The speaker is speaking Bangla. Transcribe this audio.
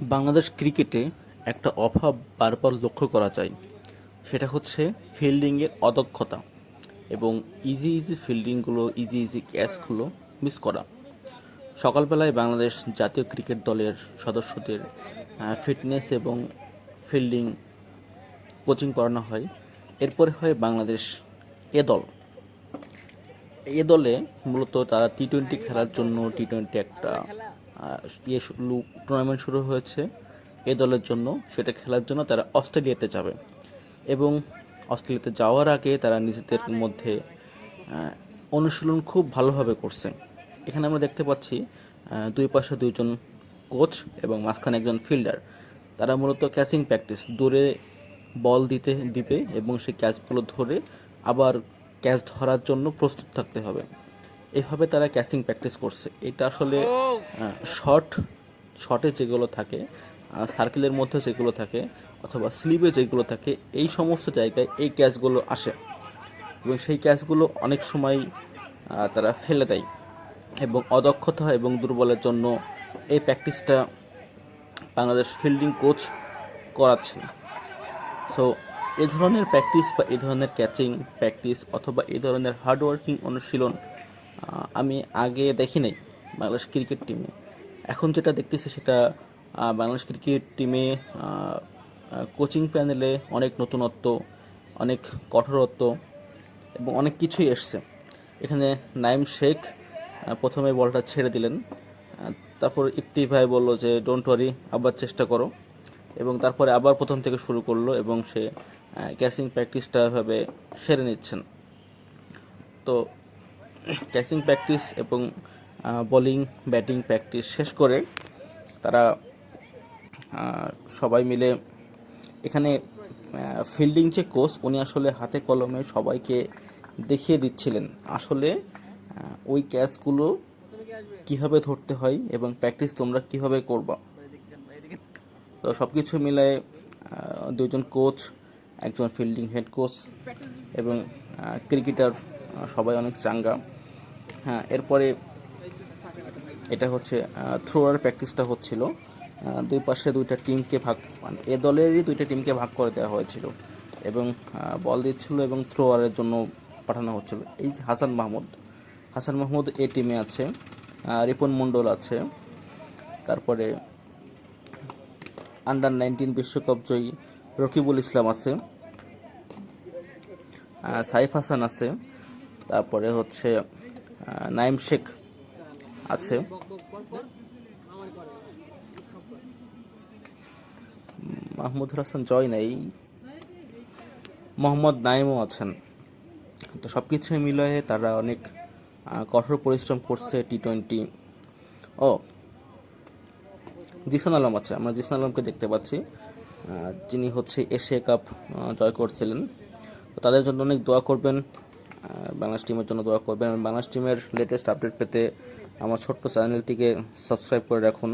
বাংলাদেশ ক্রিকেটে একটা অভাব বারবার লক্ষ্য করা যায়। সেটা হচ্ছে ফিল্ডিংয়ের অদক্ষতা এবং ইজি ইজি ফিল্ডিংগুলো ইজি ইজি ক্যাচগুলো মিস করা। সকালবেলায় বাংলাদেশ জাতীয় ক্রিকেট দলের সদস্যদের ফিটনেস এবং ফিল্ডিং কোচিং করানো হয়। এরপরে হয় বাংলাদেশ এ দল। এ দলে মূলত তারা টি টোয়েন্টি খেলার জন্য টি টোয়েন্টি একটা ইয়ে টুর্নামেন্ট শুরু হয়েছে এ দলের জন্য। সেটা খেলার জন্য তারা অস্ট্রেলিয়াতে যাবে। এবং অস্ট্রেলিয়াতে যাওয়ার আগে তারা নিজেদের মধ্যে অনুশীলন খুব ভালোভাবে করছে। এখানে আমরা দেখতে পাচ্ছি দুই পাশে দুইজন কোচ এবং মাঝখানে একজন ফিল্ডার তারা মূলত ক্যাচিং প্র্যাকটিস দূরে বল দিতে, দিবে এবং সেই ক্যাচগুলো ধরে আবার ক্যাচ ধরার জন্য প্রস্তুত থাকতে হবে। এইভাবে তারা ক্যাচিং প্র্যাকটিস করছে। এটা আসলে শর্ট শর্টে যেগুলো থাকে সার্কেলের মধ্যে যেগুলো থাকে অথবা স্লিপে যেগুলো থাকে এই সমস্ত জায়গায় এই ক্যাচগুলো আসে। এবং সেই ক্যাচগুলো অনেক সময় তারা ফেলে দেয়। এবং অদক্ষতা এবং দুর্বলের জন্য এই প্র্যাকটিসটা বাংলাদেশ ফিল্ডিং কোচ করাচ্ছেন সো এ ধরনের প্র্যাকটিস বা এই ধরনের ক্যাচিং প্র্যাকটিস অথবা এ ধরনের হার্ডওয়ার্কিং অনুশীলন আমি আগে দেখি নাই বাংলাদেশ ক্রিকেট টিমে এখন যেটা দেখতেছি সেটা বাংলাদেশ ক্রিকেট টিমে কোচিং প্যানেলে অনেক নতুনত্ব, অনেক কঠোরত্ব এবং অনেক কিছুই এসছে। এখানে নাইম শেখ প্রথমে বলটা ছেড়ে দিলেন। তারপর ইফতি ভাই বলল যে ডোন্ট ওয়ারি আবার চেষ্টা করো। এবং তারপরে আবার প্রথম থেকে শুরু করল এবং সে ক্যাচিং প্র্যাকটিসটা ভাবে সেরে নিচ্ছেন। তো ক্যাচিং প্র্যাকটিস এবং বোলিং, ব্যাটিং প্র্যাকটিস শেষ করে তারা সবাই মিলে এখানে ফিল্ডিং যে কোচ উনি আসলে হাতে কলমে সবাইকে দেখিয়ে দিচ্ছিলেন। আসলে ওই ক্যাচগুলো কীভাবে ধরতে হয় এবং প্র্যাকটিস তোমরা কীভাবে করবা? তো সব কিছু মিলায়ে দুজন কোচ, একজন ফিল্ডিং হেড কোচ এবং ক্রিকেটার সবাই অনেক চাঙ্গা। হ্যাঁ এরপরে এটা হচ্ছে থ্রোয়ার প্র্যাকটিসটা হচ্ছিল। দুই পাশে দুইটা টিমকে ভাগ মানে এ দলেরই দুইটা টিমকে ভাগ করে দেওয়া হয়েছিল এবং বল দিচ্ছিল এবং থ্রোয়ারের জন্য পাঠানো হচ্ছিল। এই যে হাসান মাহমুদ হাসান মাহমুদ এ টিমে আছে রিপন মণ্ডল আছে, তারপরে আন্ডার নাইনটিন বিশ্বকাপ জয়ী রকিবুল ইসলাম আছে সাইফ হাসান আছে, তারপরে হচ্ছে নাইম শেখ আছে। মাহমুদুল হাসান জয় নাই। মোহাম্মদ নাইমও আছেন। তো সব কিছুই মিলিয়ে তারা অনেক কঠোর পরিশ্রম করছে টি টোয়েন্টি ও, জিসান আলম আছে, আমরা জিসান আলমকে দেখতে পাচ্ছি। যিনি হচ্ছে এশিয়া কাপ জয় করছিলেন। তো তাদের জন্য অনেক দোয়া করবেন। বাংলাদেশ টিমের জন্য দোয়া করবেন। বাংলাদেশ টিমের লেটেস্ট আপডেট পেতে আমার ছোট্ট চ্যানেলটিকে সাবস্ক্রাইব করে রাখুন।